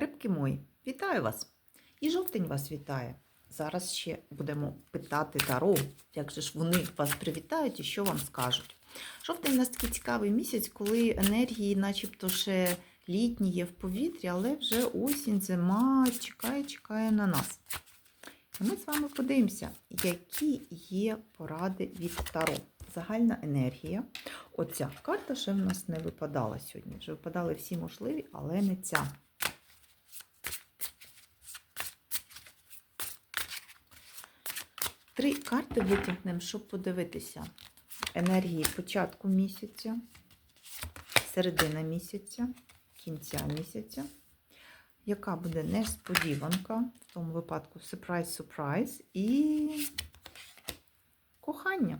Рибки мої, вітаю вас! І жовтень вас вітає. Зараз ще будемо питати Таро, як же ж вони вас привітають і що вам скажуть. Жовтень у нас такий цікавий місяць, коли енергії, начебто, ще літні є в повітрі, але вже осінь, зима чекає, чекає на нас. І ми з вами подивимося, які є поради від Таро. Загальна енергія. Оця карта ще в нас не випадала сьогодні. Вже випадали всі можливі, але не ця. Три карти витягнемо, щоб подивитися. Енергії початку місяця, середина місяця, кінця місяця. Яка буде несподіванка, в тому випадку сюрприз-сюрприз і кохання.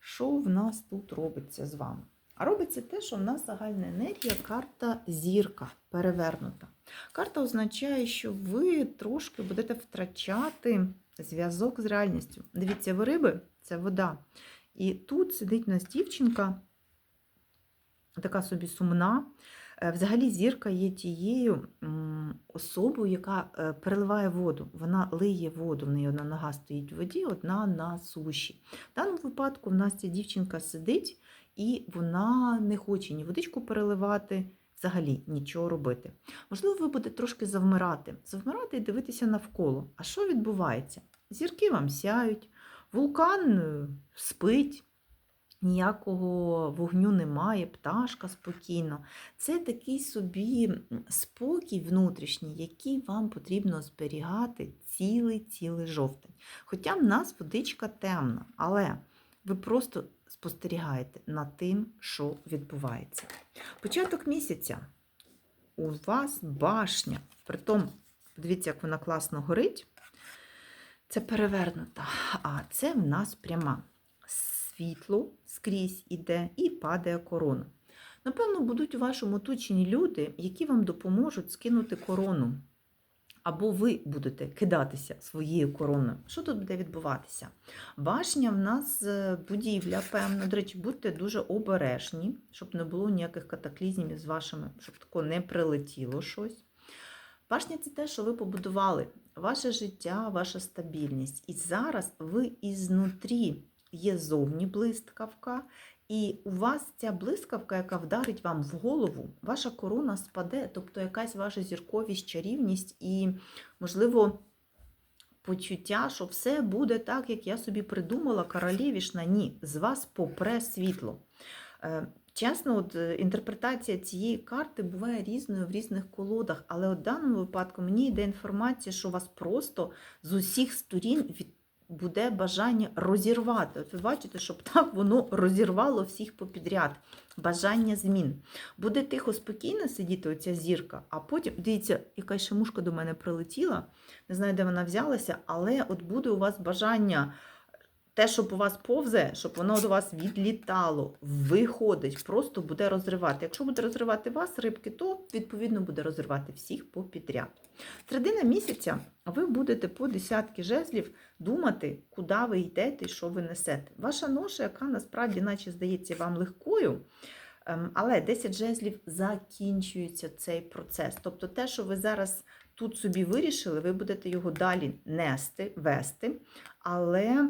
Що в нас тут робиться з вами? А робиться те, що в нас загальна енергія, карта зірка перевернута. Карта означає, що ви трошки будете втрачати зв'язок з реальністю. Дивіться, ви риби це вода. І тут сидить у нас дівчинка, така собі сумна. Е, Взагалі, зірка є тією особою, яка е, переливає воду. Вона лиє воду, в неї одна нога стоїть в воді, одна на суші. В даному випадку в нас ця дівчинка сидить і вона не хоче ні водичку переливати, взагалі нічого робити. Можливо, ви будете трошки завмирати, завмирати і дивитися навколо. А що відбувається? Зірки вам сяють, вулкан е, спить. Ніякого вогню немає, пташка спокійно. Це такий собі спокій внутрішній, який вам потрібно зберігати цілий-цілий жовтень. Хоча в нас водичка темна, але ви просто спостерігаєте над тим, що відбувається. Початок місяця у вас башня. Притом, подивіться, як вона класно горить. Це перевернута, а це в нас пряма світло скрізь іде і падає корона. Напевно, будуть у вашому оточенні люди, які вам допоможуть скинути корону. Або ви будете кидатися своєю короною. Що тут буде відбуватися? Башня в нас е, будівля, певна. До речі, будьте дуже обережні, щоб не було ніяких катаклізмів з вашими, щоб тако не прилетіло щось. Башня це те, що ви побудували, ваше життя, ваша стабільність. І зараз ви ізнутрі є зовні блискавка, і у вас ця блискавка, яка вдарить вам в голову, ваша корона спаде, тобто якась ваша зірковість, чарівність і, можливо, почуття, що все буде так, як я собі придумала, королівішна. Ні, з вас попре світло. Е, Чесно, от е, інтерпретація цієї карти буває різною в різних колодах, але в даному випадку мені йде інформація, що вас просто з усіх сторін від буде бажання розірвати. От ви бачите, щоб так воно розірвало всіх попідряд. Бажання змін. Буде тихо, спокійно сидіти оця зірка, а потім, дивіться, яка ще мушка до мене прилетіла, не знаю, де вона взялася, але от буде у вас бажання. Те, що по вас повзе, щоб воно до вас відлітало, виходить, просто буде розривати. Якщо буде розривати вас, рибки, то відповідно буде розривати всіх попідряд. Середина місяця ви будете по десятки жезлів думати, куди ви йдете і що ви несете. Ваша ноша, яка насправді, наче здається вам легкою, ем, але 10 жезлів закінчується цей процес. Тобто те, що ви зараз тут собі вирішили, ви будете його далі нести, вести, але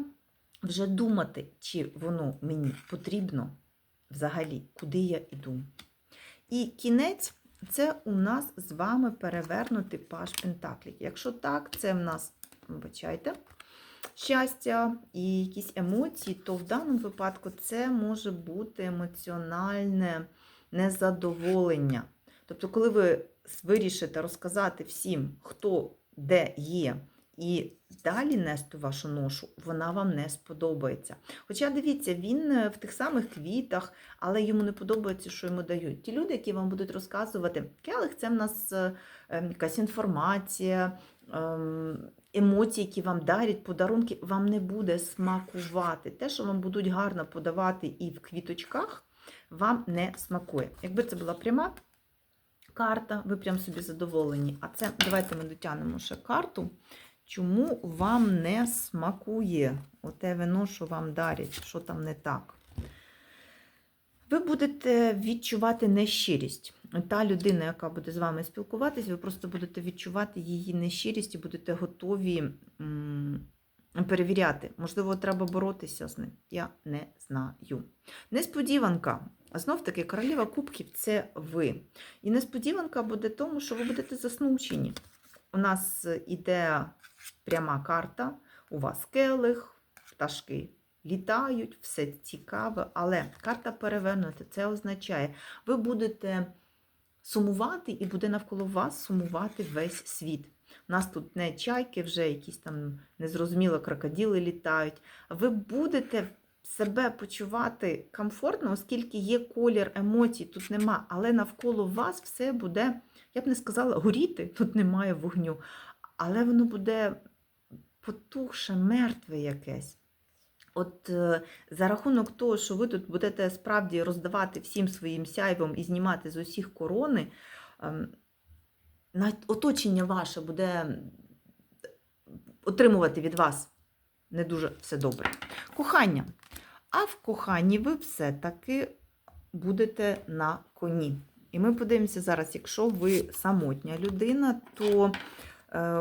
вже думати, чи воно мені потрібно взагалі, куди я йду. І кінець це у нас з вами перевернутий паш Пентаклів. Якщо так, це в нас, вибачайте, щастя і якісь емоції, то в даному випадку це може бути емоціональне незадоволення. Тобто, коли ви вирішите розказати всім, хто де є, і далі нести вашу ношу, вона вам не сподобається. Хоча, дивіться, він е, в тих самих квітах, але йому не подобається, що йому дають. Ті люди, які вам будуть розказувати, келих це в нас е, е, якась інформація, ем, емоції, які вам дарять, подарунки, вам не буде смакувати. Те, що вам будуть гарно подавати і в квіточках, вам не смакує. Якби це була пряма карта, ви прям собі задоволені. А це давайте ми дотягнемо ще карту. Чому вам не смакує оте вино, що вам дарять, що там не так? Ви будете відчувати нещирість. та людина, яка буде з вами спілкуватися, ви просто будете відчувати її нещирість і будете готові перевіряти. Можливо, треба боротися з ним. Я не знаю. Несподіванка. Знов таки, королева кубків це ви. І несподіванка буде тому, що ви будете заснучені. У нас іде пряма карта, у вас келих, пташки літають, все цікаве, але карта перевернута. Це означає, ви будете сумувати, і буде навколо вас сумувати весь світ. У нас тут не чайки, вже якісь там незрозуміло крокодили літають. Ви будете себе почувати комфортно, оскільки є колір емоцій, тут нема, але навколо вас все буде, я б не сказала, горіти, тут немає вогню, але воно буде потухше, мертве якесь. От е, за рахунок того, що ви тут будете справді роздавати всім своїм сяйвом і знімати з усіх корони, ем, оточення ваше буде отримувати від вас не дуже все добре. Кохання. А в коханні ви все-таки будете на коні. І ми подивимося зараз, якщо ви самотня людина, то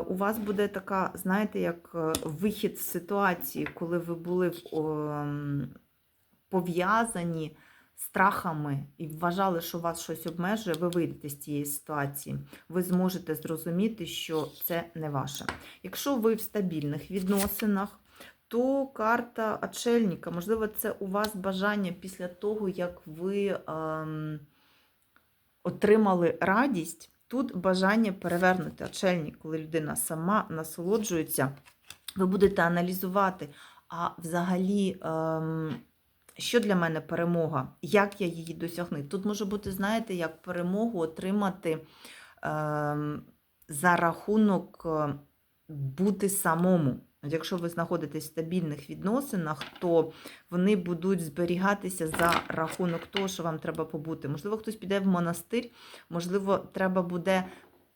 у вас буде така, знаєте, як е, вихід з ситуації, коли ви були пов'язані страхами і вважали, що вас щось обмежує, ви вийдете з цієї ситуації. Ви зможете зрозуміти, що це не ваше. Якщо ви в стабільних відносинах, то карта отшельника, можливо, це у вас бажання після того, як ви ем, отримали радість. Тут бажання перевернути очельні, коли людина сама насолоджується, ви будете аналізувати, а взагалі, ем, що для мене перемога, як я її досягну. Тут може бути, знаєте, як перемогу отримати ем, за рахунок е, бути самому. Якщо ви знаходитесь в стабільних відносинах, то вони будуть зберігатися за рахунок того, що вам треба побути. Можливо, хтось піде в монастир, можливо, треба буде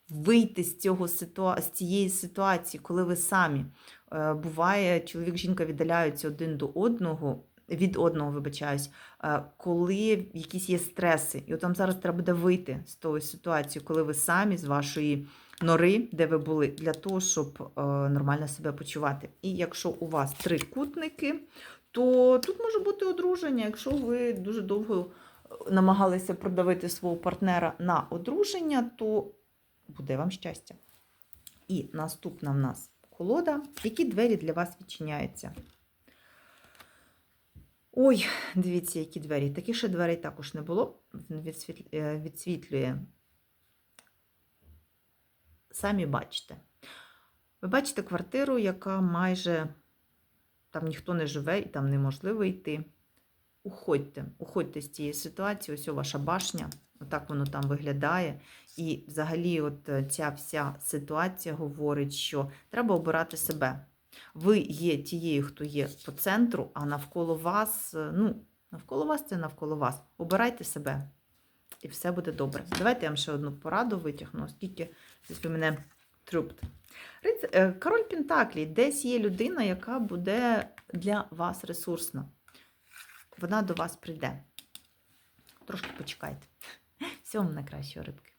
вийти з, цього з цієї ситуації, коли ви самі. Е, Буває, чоловік, жінка віддаляються один до одного. Від одного, вибачаюсь, е, коли якісь є стреси. І от вам зараз треба буде вийти з тої ситуації, коли ви самі з вашої нори, де ви були, для того, щоб е, нормально себе почувати. І якщо у вас трикутники, то тут може бути одруження. Якщо ви дуже довго е, намагалися продавити свого партнера на одруження, то буде вам щастя. І наступна в нас колода. Які двері для вас відчиняються? Ой, дивіться, які двері. Таких ще дверей також не було. Він е, відсвітлює самі бачите. Ви бачите квартиру, яка майже там ніхто не живе і там неможливо йти. Уходьте, уходьте з цієї ситуації, ось ваша башня, отак воно там виглядає. І взагалі, от е, ця вся ситуація говорить, що треба обирати себе. Ви є тією, хто є по центру, а навколо вас, е, ну, навколо вас це навколо вас. Обирайте себе, і все буде добре. Давайте я вам ще одну пораду витягну, оскільки десь ви мене трупт. Король Пентаклі, десь є людина, яка буде для вас ресурсна. Вона до вас прийде. Трошки почекайте. Всього вам найкращого, рибки.